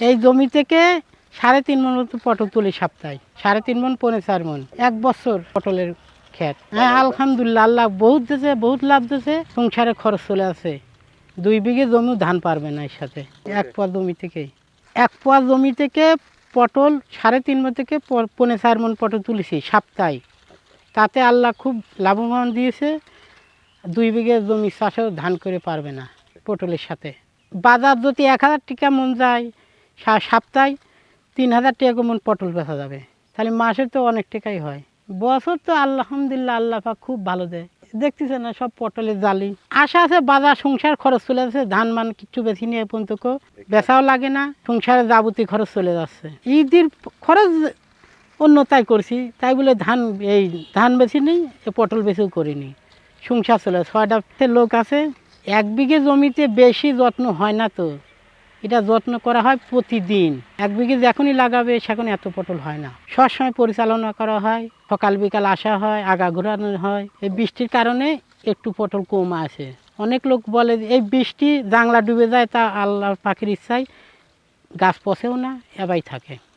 এই জমি থেকে সাড়ে তিন মন মতো পটল তুলি সপ্তাহে। সাড়ে তিন মন পৌনে চার মন। এক বছর পটলের ক্ষেত। হ্যাঁ আলহামদুলিল্লাহ আল্লাহ বহুত দিয়েছে বহুত লাভ দিয়েছে সংসারে খরচ চলে আছে। দুই বিঘে জমি ধান পারবে না এর সাথে। এক পোয়া জমি থেকে। এক পোয়া জমি থেকে পটল সাড়ে তিন মন থেকে প- পৌনে চার মন পটল তুলেছি সপ্তাহে। তাতে আল্লাহ খুব লাভবান দিয়েছে। দুই বিঘে জমি চাষেও ধান করে পারবে না পটলের সাথে। বাজার যদি এক হাজার টাকা মন যায় সপ্তাহে তিন হাজার টাকা মন পটল বেচা যাবে। তাহলে মাসে তো অনেক টাকাই হয়। বছর তো আলহামদুলিল্লাহ আল্লাহ খুব ভালো দেয়। দেখতেছে না সব পটলের জালি। আশা আছে বাজার সংসার খরচ চলে যাচ্ছে, ধান মান কিছু বেশি নিয়ে পর্যন্ত বেচাও লাগে না সংসারে যাবতীয় খরচ চলে যাচ্ছে। ঈদের খরচ অন্যতাই করছি, তাই বলে ধান এই ধান বেশি নেই পটল বেশিও করিনি। সংসার চলে ছয়টা লোক আছে, এক বিঘে জমিতে বেশি যত্ন হয় না তো। এটা যত্ন করা হয় প্রতিদিন। এক বিঘে যখনই লাগাবে, সেখন এত পটল হয় না। সবসময় পরিচালনা করা হয়, সকাল বিকাল আসা হয়, আগা ঘোরানো হয়। এই বৃষ্টির কারণে একটু পটল কম আসে। অনেক লোক বলে এই বৃষ্টি জাংলা ডুবে যায়, তা আল্লাহ পাখির ইচ্ছায় গাছ পচেও না, এবাই থাকে।